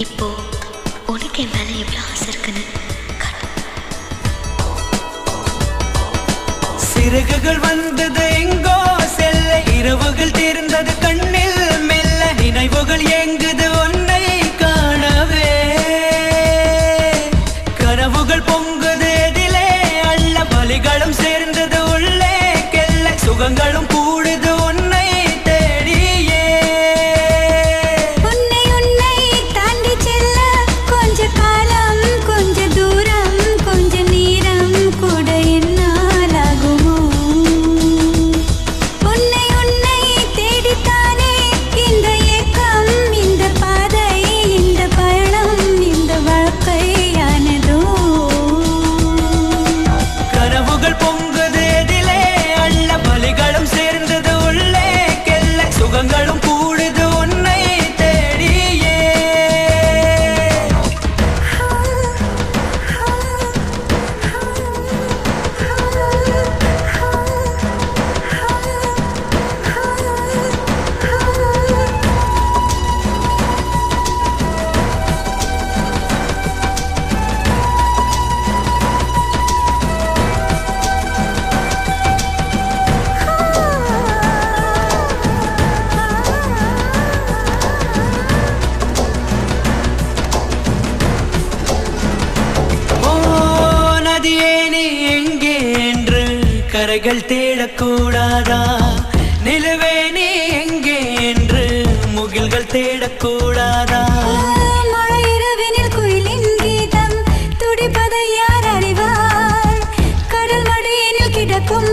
இப்போ உனக்கு என் மேலே எவ்வளோ ஆசை இருக்குன்னு சிறகுகள் வந்தது எங்கோ செல்ல இரவுகள் தீர்ந்தது கண்ணில் மெல்ல நினைவுகள் எங்குது ஒன்னை காணவே. கனவுகள் பொங்குது எதிலே அல்ல பலிகளும் சேர்ந்தது உள்ளே கெல்ல சுகங்களும் கூடுது கரைகள் தேடக்கூடாதா? நிலவே நீ எங்கே என்று முகில்கள் தேடக்கூடாதா? மழை துடிப்பதை யார் அறிவார் கடல் மடியினில் கிடக்கும்